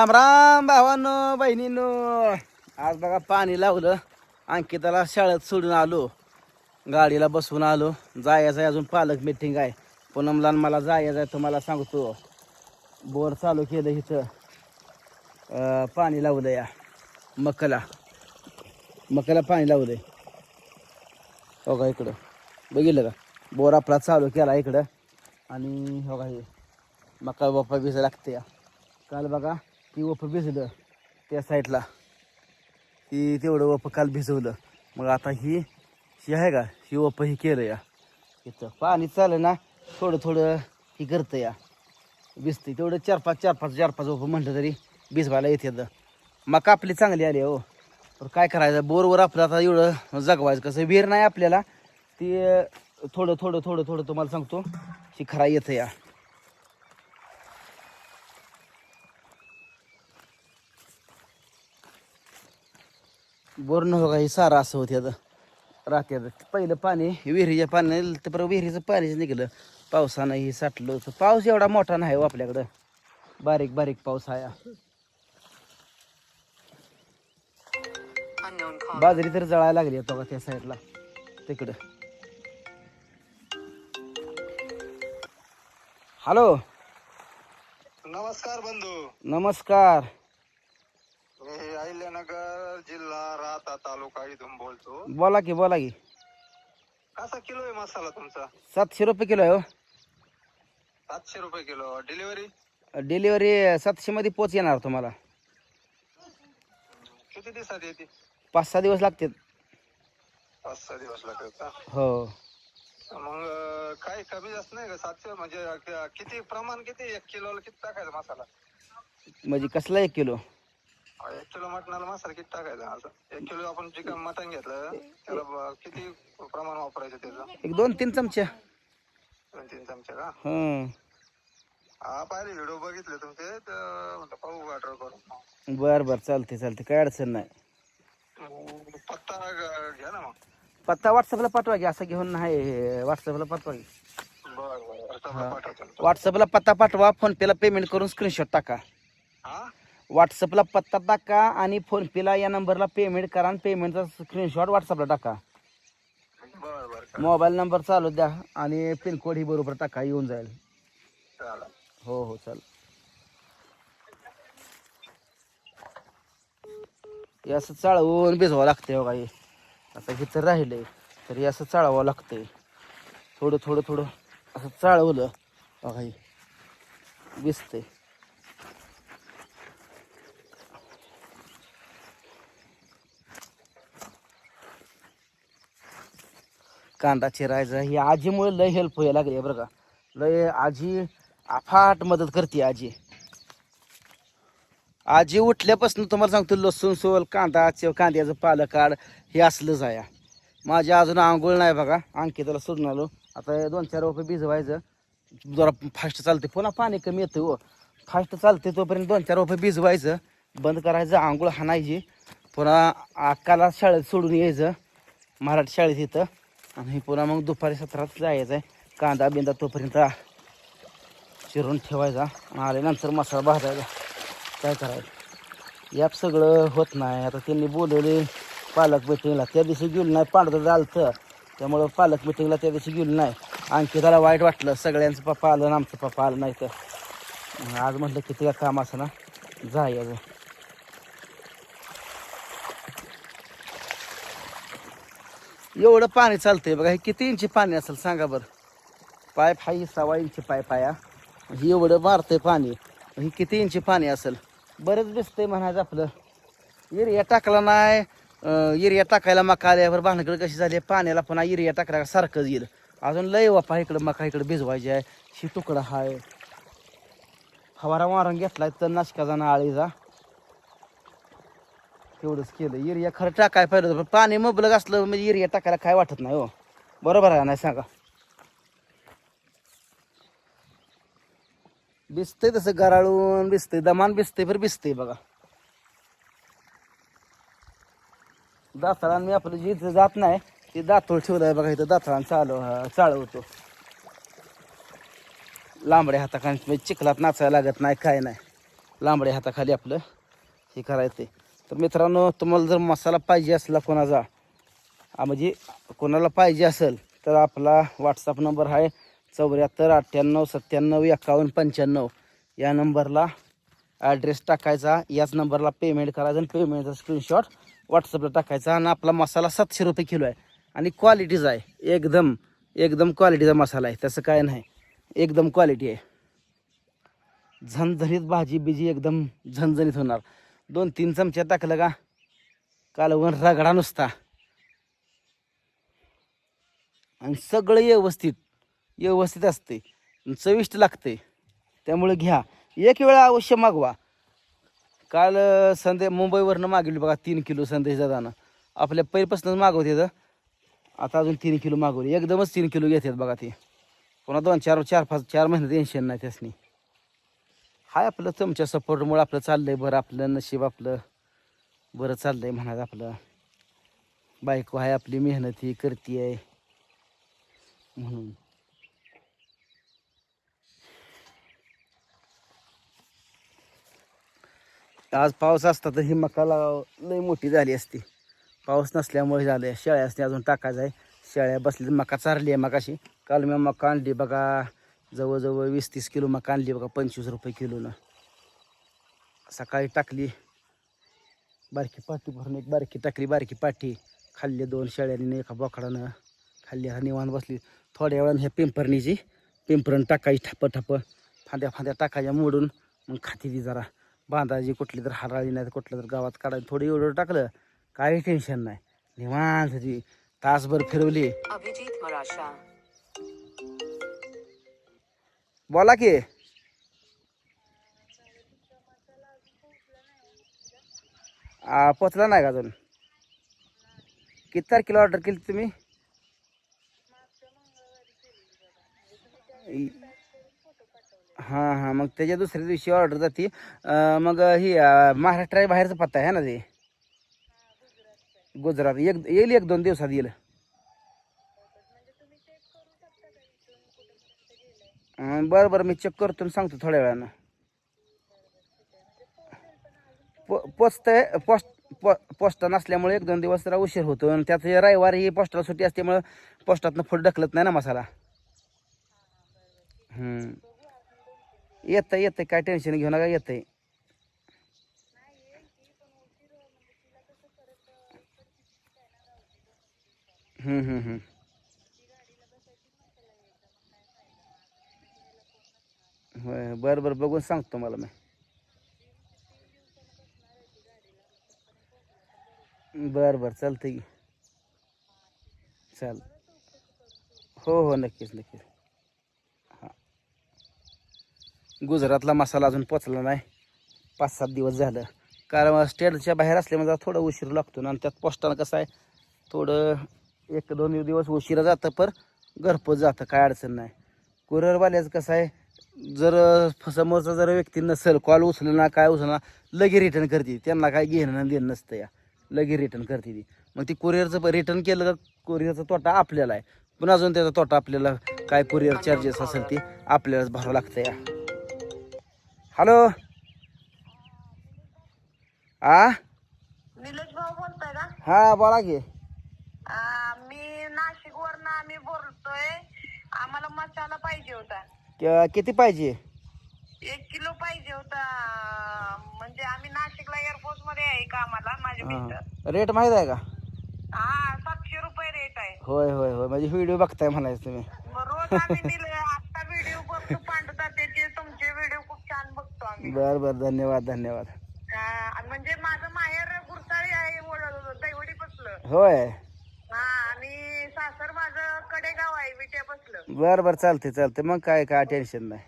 राम राम भावानो बहिणींनो. आज बघा पाणी लावलं अंकिताला शाळेत सोडून आलो. गाडीला बसवून आलो. जायचं आहे अजून पालक मिटिंग आहे. पूनमला मला जायचं आहे तुम्हाला सांगतो. बोर चालू केलं इथं. पाणी लावलं या मकाला. मकाला पाणी लावू हो का इकडं? बघितलं का? बोर आपला चालू केला इकडं. आणि हो का हे. मका बाप्पा भिजा लागते या. काल बघा ती वप भिजलं त्या साईडला. ती तेवढं वप काल भिजवलं. मग आता ही ही आहे का? ही वप ही केलं या. इथं पाणी चाललं ना थोडं थोडं ही करतं या. भिजते तेवढं चार पाच चार पाच चार पाच वप म्हटलं तरी भिजवायला येते मग आपली चांगली आली हो. तर काय करायचं? बोरवर आपलं आता एवढं जगवायचं कसं? विहीर नाही आपल्याला. ती थोडं थोडं थोडं थोडं तुम्हाला सांगतो. शिखरा येतं या. बोर न बघा हे सारं असं होते आता. राहत्यात पहिलं पाणी विहिरीच्या पाणी तर परत विहिरीचं पाणीच निघलं. पावसानं हे साठलं होतं. पाऊस एवढा मोठा नाही हो आपल्याकडं. बारीक बारीक पाऊस आहे. बाजरी तर जळायला लागली आता बघा त्या साईडला. तिकडं. हॅलो नमस्कार बंधू. नमस्कार. मी अहिल्यानगर जिल्हा राहता तालुका इथून बोलतो. बोला की बोला की. कसा किलो आहे मसाला तुमचा? सातशे रुपये किलो आहे हो. सातशे रुपये किलो. डिलिव्हरी डिलिव्हरी सातशे मध्ये पोच येणार तुम्हाला. किती दिवसात येते? पाच सहा दिवस लागतात पाच सहा दिवस लागतात का? हो. मग अं, काही कमी जास्त नाही का? सातशे म्हणजे किती प्रमाण किती एक किलोला किती टाकायचा मसाला? म्हणजे कसला एक किलो? एक किलो मटणाला मसाला किती टाकायचा? असं. एक किलो आपण चिकन मटण घेतलं त्याला ब- किती प्रमाण वापरायचं त्याचं? एक दोन तीन चमचे. दोन तीन चमचे का? हं हा पाहिले व्हिडिओ बघितले तुमचे तर म्हटलं पाहू ऑर्डर करून. बर बर चालते चालते काय अडचण नाही. मग पत्ता ग- घ्या ना मग. पत्ता व्हॉट्सअपला पाठवा की असं घेऊन नाही व्हॉट्सअपला पाठवा की. बर बर. आता पाठवतो. व्हॉट्सअपला पत्ता पाठवा फोनपेला पेमेंट करून स्क्रीनशॉट टाका. व्हॉट्सअपला पत्ता टाका आणि फोनपेला या नंबरला पेमेंट करा आणि पेमेंटचा स्क्रीनशॉट व्हॉट्सअपला टाका. बर बर मोबाईल नंबर चालू द्या आणि पिनकोड ही बरोबर टाका येऊन जाईल. चालेल हो हो चल हे असं चाळवून भिजवावं लागतंय हो बघा हे आता इथं राहिलंय तर हे असं चाळवावं लागतंय. थोडं थोडं थोडं असं चाळवलं बघा हे. दिसतंय. कांदा चिरायचा. ही आजीमुळे लय हेल्प व्हायला लागली बरं का. लय आजी अफाट मदत करते आजी. आजी उठल्यापासून तुम्हाला सांगतो लसूण सोल कांदा कांद्याचं पालक काढ हे असलंच आहे माझी अजून आंघोळ नाही बघा. अंकिताला सोडून आलो. आता दोन चार रुपये भिजवायचं. जरा फास्ट चालते. पुन्हा पाणी कमी येतं हो. फास्ट चालते तोपर्यंत दोन चार रुपये भिजवायचं. बंद करायचं आंघोळ हाणायची. पुन्हा अक्काला शाळेत सोडून यायचं. मराठी शाळेत इथं. आणि पुन्हा मग दुपारी सत्रात जायचं आहे कांदा बिंदा तोपर्यंत चिरून ठेवायचा आणि आल्यानंतर मसाला भाजायचा. काय करायचं? याप सगळं होत नाही. आता त्यांनी बोलवले पालक मिटिंगला. त्या दिवशी गेलो नाही पांढरं झालं त्यामुळं पालक मिटिंगला त्या दिवशी गेलो नाही. आणखी त्याला वाईट वाटलं. सगळ्यांचं पप्पा आलं आणि आमचं पप्पा आलं नाही तर. आज म्हटलं किती का काम असं ना? जायचं. एवढं पाणी चालतंय बघा हे किती इंची पाणी असेल सांगा बरं? पायप हा ही सव्वा इंची पायप आहे ही. हे एवढं मारतंय पाणी हे किती इंची पाणी असेल? बरंच दिसतंय म्हणायचं आपलं. एरिया टाकला नाही एरिया टाकायला मका आल्यावर भानगड कशी झाली पाण्याला पुन्हा एरिया टाकल्या सारखंच येईल. अजून लय वापा इकडं मका इकडं भिजवायची आहे शी तुकडा हाय. फवारा मारून घेतलाय तर नाशका जाणं आळीचा तेवढंच केलं. युरिया खरं टाकाय पाहिलं होतं. पण पाणी मबलग असलं म्हणजे युरिया टाकायला काय वाटत नाही हो. बरोबर आहे नाही सांगा? भिजतंय तसं गराळून भिजतंय दमान भिजतंय पर भिजतंय बघा. दाताळा मी आपलं जिथं जात नाही ते दातोळ ठेवलंय बघा इथं दाताळान चालव चालवतो लांबड्या हाताखाली म्हणजे चिखलात नाचायला लागत नाही काय नाही. लांबड्या हाताखाली आपलं हे करायचं तर मित्रांनो तुम्हाला जर मसाला पाहिजे असला कोणाचा म्हणजे कोणाला पाहिजे असेल तर आपला व्हॉट्सअप नंबर आहे चौऱ्याहत्तर अठ्ठ्याण्णव सत्त्याण्णव एकावन्न पंच्याण्णव. या नंबरला ॲड्रेस टाकायचा याच नंबरला पेमेंट करायचं आणि पेमेंटचा स्क्रीनशॉट व्हॉट्सअपला टाकायचा आणि आपला मसाला सातशे रुपये किलो आहे. आणि क्वालिटीचा आहे. एकदम एकदम क्वालिटीचा मसाला आहे. तसं काय नाही. एकदम क्वालिटी आहे. झणझणीत भाजी बिजी एकदम झणझणीत होणार. दोन तीन चमचे टाकलं का? कालवण रगडा नुसता. आणि सगळं व्यवस्थित व्यवस्थित असते चविष्ट लागते त्यामुळे घ्या. एक वेळा अवश्य मागवा. काल अं, संदे मुंबईवरनं मागवली बघा तीन किलो संदेश दादानं. आपल्या पहिल्यापासूनच मागवते आता अजून तीन किलो मागवली. एकदमच तीन किलो घेतात बघा ते. पुन्हा दोन चार चार पाच चार महिने टेन्शन नाही त्यासनी. हाय आपलं तुमच्या सपोर्टमुळे आपलं चाललंय बरं आपलं नशीब आपलं बरं चाललंय म्हणायचं आपलं. बायको आहे आपली मेहनती करते आहे म्हणून. आज पाऊस असता तर ही मकाला लई मोठी झाली असती. पाऊस नसल्यामुळे झाले. शेळ्या असते अजून टाकायचं आहे. शेळ्या बसली मका चारली आहे मकाशी काल मी मका आणली बघा. जवळजवळ वीस तीस किलो मका आणली बघा पंचवीस रुपये किलोनं. सकाळी टाकली बारकी पाठी भरून एक बारकी टाकली बारकी पाठी खाल्ली दोन शेळ्यांनी एका बोकडानं खाल्ली हा निवांत बसली. थोड्या वेळानं ह्या पिंपरणीची पिंपरण टाकायची ठप ठप फांद्या फांद्या टाकायच्या मोडून मग खाती ती जरा. बांधायची कुठली तर हराळी नाही तर कुठलं तर गावात काढायची. थोडं एवढं टाकलं काही टेन्शन नाही. निवांत ती तासभर फिरवली. अभिजित मराशा बोला की. पोचला नाही का अजून? किती तारखेला ऑर्डर केली तुम्ही? हां हां मग त्याच्या दुसऱ्या दिवशी ऑर्डर जाते. मग ही अं, महाराष्ट्र बाहेरचा पत्ता आहे ना ते? गुजरात. एक येईल एक दोन दिवसात येईल. बरं बरं मी चेक करतो सांगतो थोड्या वेळानं. पो पोचतंय पोस्ट पो पोस्टा नसल्यामुळे एक दोन दिवस जरा उशीर होतो आणि त्यात हे रविवारी ही पोस्टाला सुट्टी असल्यामुळं पोस्टातनं फुट ढकलत नाही ना मसाला. येतं येतं काय टेन्शन घेऊ नका येतंय. हम्म, हम्म, हम्म. होय बरं बरं बघून सांगतो मला मी. बरं बरं चालतंय की. चाल. हो हो नक्कीच नक्कीच. हां. गुजरातला मसाला अजून पोचला नाही. पाच सात दिवस झालं. कारण स्टेटच्या बाहेर असल्यामुळे थोडा उशीर लागतो ना आणि त्यात पोस्टानं कसं आहे थोडं एक दोन दिवस उशिरा जातं पर घरपोच जातं काय अडचण नाही. कुरिअरवाल्याचं कसं आहे जर समोरचा जर व्यक्ती नसेल कॉल उचलला ना काय उचलला लगे रिटर्न करते त्यांना काय घेणं देणं नसतं या. लगे रिटर्न करते ती. मग ती कुरिअरचं रिटर्न केलं का कुरिअरचा तोटा आपल्याला आहे. पण अजून त्याचा तोटा आपल्याला काय कुरिअर चार्जेस असेल ते आपल्यालाच भरावं लागतं या. हॅलो आ? हा बोला की. मी नाशिक वरनं आम्ही बोलतोय. आम्हाला मसाला पाहिजे होता. क- किती पाहिजे? एक किलो पाहिजे होता. म्हणजे आम्ही नाशिकला एअरफोर्समध्ये आहे का आम्हाला माझे मिस्टर. रेट माहीत आहे का? हा सातशे रुपये रेट आहे. होय होय होय. म्हणजे व्हिडिओ बघताय म्हणायचं तुम्ही. मग रोज आम्ही दिले आता व्हिडिओ बघतो पांडुता त्याचे तुमचे व्हिडिओ खूप छान बघतो आम्ही. बरं बरं. धन्यवाद धन्यवाद. हा, म्हणजे माझं माहेर गुरसाळी आहे दैवडी बसलं होय. बरं बरं चालते चालते मग काय काय टेन्शन नाही.